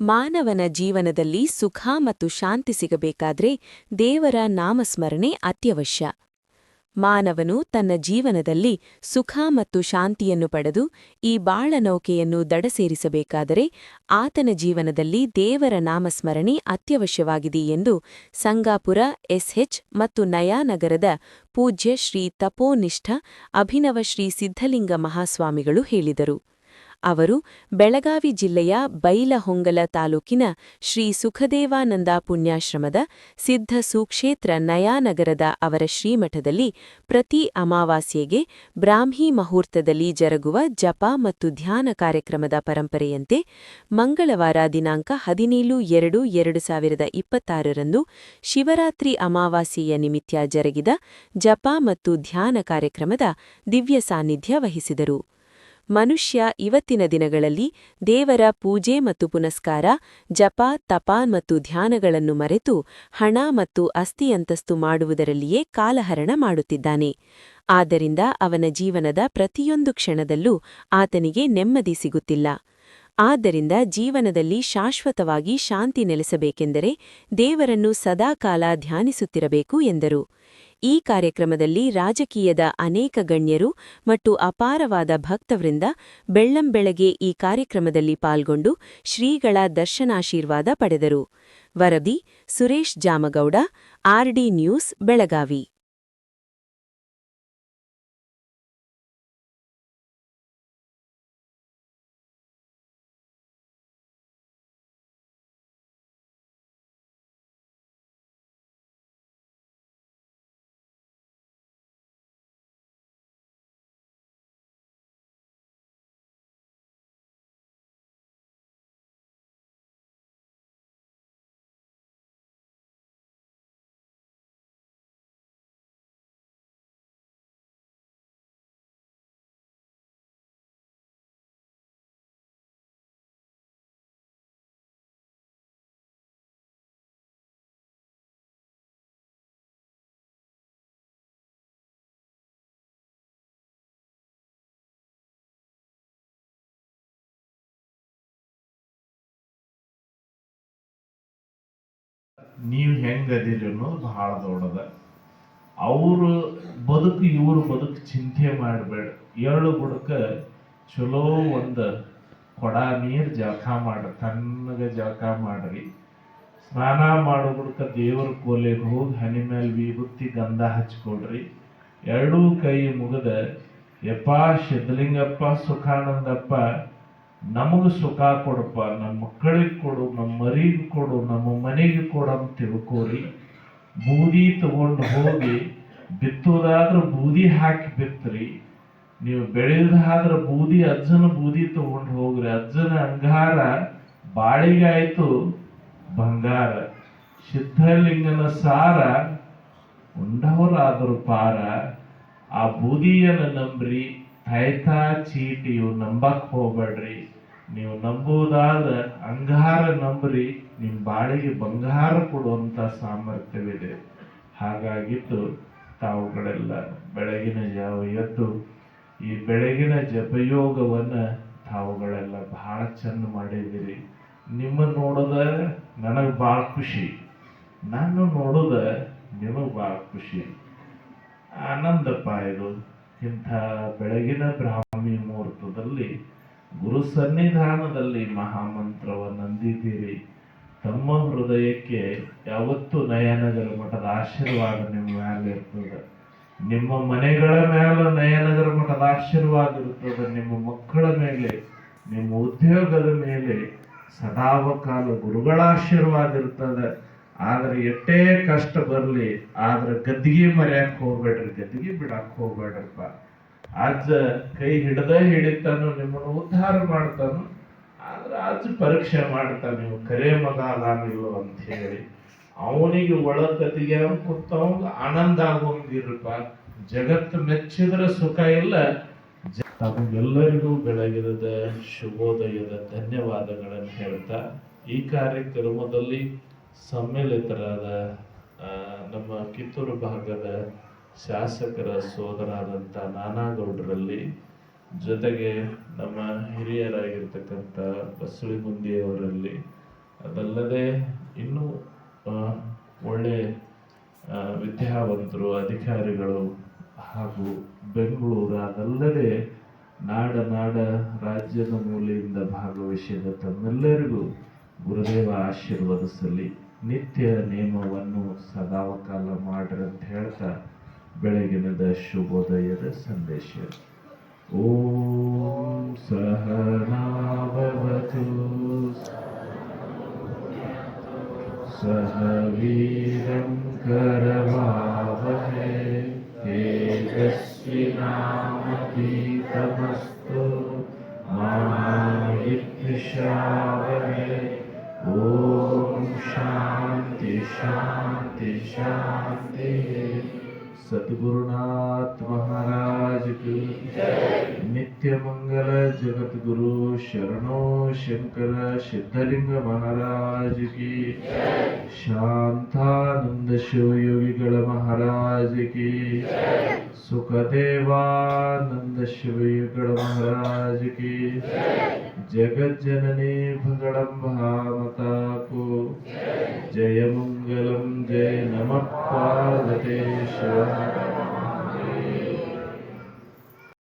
ಮಾನವನ ಜೀವನದಲ್ಲಿ ಸುಖ ಮತ್ತು ಶಾಂತಿ ಸಿಗಬೇಕಾದ್ರೆ ದೇವರ ನಾಮಸ್ಮರಣೆ ಅತ್ಯವಶ್ಯ. ಮಾನವನು ತನ್ನ ಜೀವನದಲ್ಲಿ ಸುಖ ಮತ್ತು ಶಾಂತಿಯನ್ನು ಪಡೆದು ಈ ಬಾಳನೌಕೆಯನ್ನು ದಡಸೇರಿಸಬೇಕಾದರೆ ಆತನ ಜೀವನದಲ್ಲಿ ದೇವರ ನಾಮಸ್ಮರಣೆ ಅತ್ಯವಶ್ಯವಾಗಿದೆ ಎಂದು ಸಂಗಾಪುರ ಎಸ್ಎಚ್ ಮತ್ತು ನಯಾನಗರದ ಪೂಜ್ಯ ಶ್ರೀ ತಪೋನಿಷ್ಠ ಅಭಿನವ ಶ್ರೀ ಸಿದ್ಧಲಿಂಗ ಮಹಾಸ್ವಾಮಿಗಳು ಹೇಳಿದರು. ಅವರು ಬೆಳಗಾವಿ ಜಿಲ್ಲೆಯ ಬೈಲಹೊಂಗಲ ತಾಲೂಕಿನ ಶ್ರೀ ಸುಖದೇವಾನಂದ ಪುಣ್ಯಾಶ್ರಮದ ಸಿದ್ಧ ಸುಕ್ಷೇತ್ರ ನಯಾನಗರದ ಅವರ ಶ್ರೀಮಠದಲ್ಲಿ ಪ್ರತಿ ಅಮಾವಾಸ್ಯೆಗೆ ಬ್ರಾಹ್ಮಿ ಮುಹೂರ್ತದಲ್ಲಿ ಜರುಗುವ ಜಪ ಮತ್ತು ಧ್ಯಾನ ಕಾರ್ಯಕ್ರಮದ ಪರಂಪರೆಯಂತೆ ಮಂಗಳವಾರ ದಿನಾಂಕ ಹದಿನೇಳು ಎರಡು ಎರಡು ಸಾವಿರದ ಇಪ್ಪತ್ತಾರರಂದು ಶಿವರಾತ್ರಿ ಅಮಾವಾಸ್ಯೆಯ ನಿಮಿತ್ತ ಜರುಗಿದ ಜಪ ಮತ್ತು ಧ್ಯಾನ ಕಾರ್ಯಕ್ರಮದ ದಿವ್ಯ ಸಾನ್ನಿಧ್ಯ ವಹಿಸಿದರು. ಮನುಷ್ಯ ಇವತ್ತಿನ ದಿನಗಳಲ್ಲಿ ದೇವರ ಪೂಜೆ ಮತ್ತು ಪುನಸ್ಕಾರ, ಜಪ, ತಪ ಮತ್ತು ಧ್ಯಾನಗಳನ್ನು ಮರೆತು ಹಣ ಮತ್ತು ಅಸ್ಥಿಯಂತಸ್ತು ಮಾಡುವುದರಲ್ಲಿಯೇ ಕಾಲಹರಣ ಮಾಡುತ್ತಿದ್ದಾನೆ. ಆದ್ದರಿಂದ ಅವನ ಜೀವನದ ಪ್ರತಿಯೊಂದು ಕ್ಷಣದಲ್ಲೂ ಆತನಿಗೆ ನೆಮ್ಮದಿ ಸಿಗುತ್ತಿಲ್ಲ. ಆದ್ದರಿಂದ ಜೀವನದಲ್ಲಿ ಶಾಶ್ವತವಾಗಿ ಶಾಂತಿ ನೆಲೆಸಬೇಕೆಂದರೆ ದೇವರನ್ನು ಸದಾಕಾಲ ಧ್ಯಾನಿಸುತ್ತಿರಬೇಕು ಎಂದರು. ಈ ಕಾರ್ಯಕ್ರಮದಲ್ಲಿ ರಾಜಕೀಯದ ಅನೇಕ ಗಣ್ಯರು ಮತ್ತು ಅಪಾರವಾದ ಭಕ್ತವೃಂದ ಬೆಳ್ಳಂಬೆಳಗ್ಗೆ ಈ ಕಾರ್ಯಕ್ರಮದಲ್ಲಿ ಪಾಲ್ಗೊಂಡು ಶ್ರೀಗಳ ದರ್ಶನಾಶೀರ್ವಾದ ಪಡೆದರು. ವರದಿ ಸುರೇಶ್ ಜಾಮಗೌಡ ಆರ್ಡಿ ನ್ಯೂಸ್, ಬೆಳಗಾವಿ. ನೀವು ಅದೀರಿ ಅನ್ನೋದು ಬಹಳ ದೊಡ್ಡದ. ಅವರು ಬದುಕು, ಇವ್ರ ಬದುಕು ಚಿಂತೆ ಮಾಡಬೇಡ. ಎರಡು ಬುಡಕ ಚಲೋ ಒಂದು ಕೊಡ ನೀರು ಜಳಕ ಮಾಡ್ರಿ ತಣ್ಣಗೆ ಜಳಕ ಮಾಡ್ರಿ. ಸ್ನಾನ ಮಾಡೋ ಬುಡಕ ದೇವ್ರ ಕೋಲೆಗೆ ಹೋಗಿ ಹನಿ ಮೇಲೆ ವಿಭೂತಿ ಗಂಧ ಹಚ್ಕೊಡ್ರಿ. ಎರಡೂ ಕೈ ಮುಗಿದ, ಯಪ್ಪ ಸಿದ್ಧಲಿಂಗಪ್ಪ ಸುಖಾನಂದಪ್ಪ ನಮಗೆ ಸುಖ ಕೊಡಪ್ಪ ನಮ್ಮ ಮಕ್ಕಳಿಗೆ ಕೊಡು ನಮ್ಮ ಮರಿಗೆ ಕೊಡು, ನಮ್ಮ ಮನೆಗೆ ಕೊಡು ಅಂತ ತಿಳ್ಕೋರಿ. ಬೂದಿ ತಗೊಂಡು ಹೋಗಿ ಬಿತ್ತೋದಾದ್ರೆ ಬೂದಿ ಹಾಕಿ ಬಿತ್ತರಿ ನೀವು ಬೆಳೆಯೋದಾದ್ರೆ ಬೂದಿ, ಅಜ್ಜನ ಬೂದಿ ತಗೊಂಡು ಹೋಗ್ರಿ. ಅಜ್ಜನ ಅಂಗಾರ ಬಾಳಿಗಾಯ್ತು ಬಂಗಾರ. ಸಿದ್ಧಲಿಂಗನ ಸಾರ ಉಂಡವರಾದರು ಪಾರ. ಆ ಬೂದಿಯನ್ನು ನಂಬ್ರಿ, ತಾಯ್ತಾ ಚೀಟಿಯು ನಂಬಕ್ ಹೋಗ್ಬೇಡ್ರಿ. ನೀವು ನಂಬುವುದಾದ ಅಂಗಾರ ನಂಬ್ರಿ ನಿಮ್ಮ ಬಾಳಿಗೆ ಬಂಗಾರ ಕೊಡುವಂತ ಸಾಮರ್ಥ್ಯವಿದೆ. ಹಾಗಾಗಿದ್ದು ತಾವುಗಳೆಲ್ಲ ಬೆಳಗಿನ ಜಾವ ಎದ್ದು ಈ ಬೆಳಗಿನ ಜಪಯೋಗವನ್ನ ತಾವುಗಳೆಲ್ಲ ಬಹಳ ಚಂದ ಮಾಡಿದಿರಿ ನಿಮ್ಮ ನೋಡೋದ ನನಗೆ ಭಾಳ ಖುಷಿ. ನಾನು ನೋಡೋದ ನಿಮಗೆ ಭಾಳ ಖುಷಿ. ಆನಂದಪ್ಪ ಇದು. ಇಂಥ ಬೆಳಗಿನ ಬ್ರಾಹ್ಮಿ ಮುಹೂರ್ತದಲ್ಲಿ ಗುರು ಸನ್ನಿಧಾನದಲ್ಲಿ ಮಹಾಮಂತ್ರವ ತಮ್ಮ ಹೃದಯಕ್ಕೆ ಯಾವತ್ತೂ ನಯನಗರ ಮಠದ ಆಶೀರ್ವಾದ ನಿಮ್ಮ ಮೇಲೆ ಇರ್ತದೆ. ನಿಮ್ಮ ಮನೆಗಳ ಮೇಲೆ ನಯನಗರ ಮಠದ ಆಶೀರ್ವಾದ ಇರ್ತದೆ. ನಿಮ್ಮ ಮಕ್ಕಳ ಮೇಲೆ, ನಿಮ್ಮ ಉದ್ಯೋಗದ ಮೇಲೆ ಸದಾವಕಾಲ ಗುರುಗಳ ಆಶೀರ್ವಾದ ಇರ್ತದೆ. ಆದ್ರೆ ಎಷ್ಟೇ ಕಷ್ಟ ಬರಲಿ, ಆದ್ರೆ ಗದ್ದಿಗೆ ಮರ್ಯಾಕ್ ಹೋಗ್ಬೇಡ್ರಿ, ಗದ್ದಿಗೆ ಬಿಡಕ್ಕೆ ಹೋಗ್ಬೇಡ್ರಪ್ಪ. ಅಜ್ಜ ಕೈ ಹಿಡ್ದ ಹಿಡಿತಾನು, ನಿಮ್ಮನ್ನು ಉದ್ಧಾರ ಮಾಡ್ತಾನು, ಆದ್ರೆ ಅಜ್ಜ ಪರೀಕ್ಷೆ ಮಾಡ್ತಾನೆ ನೀವು ಕರೆ ಮಗ ಅದಾನಿಲ್ಲ ಅಂತ ಹೇಳಿ. ಅವನಿಗೆ ಒಳಗತಿಗೆ ಕೂತವಂಗ ಆನಂದ ಆಗೋಂಗಿರಪ್ಪ ಜಗತ್ತು ಮೆಚ್ಚಿದ್ರೆ ಸುಖ ಇಲ್ಲ. ತಮಗೆಲ್ಲರಿಗೂ ಬೆಳಗಿದ ಶುಭೋದಯದ ಧನ್ಯವಾದಗಳನ್ನು ಹೇಳ್ತಾ ಈ ಕಾರ್ಯಕ್ರಮದಲ್ಲಿ ಸಮ್ಮಿಲಿತರಾದ ನಮ್ಮ ಕಿತ್ತೂರು ಭಾಗದ ಶಾಸಕರ ಸೋದರಾದಂಥ ನಾನಾಗೌಡರಲ್ಲಿ ಜೊತೆಗೆ ನಮ್ಮ ಹಿರಿಯರಾಗಿರ್ತಕ್ಕಂಥ ಬಸಳಿಗುಂದಿಯವರಲ್ಲಿ ಅದಲ್ಲದೆ ಇನ್ನೂ ಒಳ್ಳೆ ವಿದ್ಯಾವಂತರು, ಅಧಿಕಾರಿಗಳು ಹಾಗೂ ಬೆಂಗಳೂರು ಅದಲ್ಲದೆ ನಾಡ ನಾಡ ರಾಜ್ಯದ ಮೂಲೆಯಿಂದ ಭಾಗವಹಿಸಿದ ತಮ್ಮೆಲ್ಲರಿಗೂ ಗುರುದೇವ ಆಶೀರ್ವದಿಸಲಿ. ನಿತ್ಯ ನೇಮವನ್ನು ಸದಾವಕಾಲ ಮಾಡ್ರಿ ಅಂತ ಹೇಳ್ತಾ ಬೆಳಗಿನದ ಶುಭೋದಯದ ಸಂದೇಶ ಓಂ ಸಹನಾಭವತು ಸಹ ವೀರಂ ಕರವಾವಹೆ ತೇಜಸ್ವಿನಾಮತೀತಮಸ್ತು ಮಾ ವಿದ್ವಿಷಾವಹೆ ಓಂ ಶಾಂತಿ ಶಾಂತಿ ಶಾಂತಿ सद्गुरुनाथ महाराज की। नित्य मंगल మంగళ జగద్గురు శరణో శంకర సిద్ధలింగ మహారాజుకి. శాంతానంద శివయోగిగళ మహారాజుకి. సుఖదేవానంద శివయుగళ మహారాజుకి. జగజ్జననీ భగడంభామతాకు జయ మంగళం జయ నమ పార్వతేశ్వర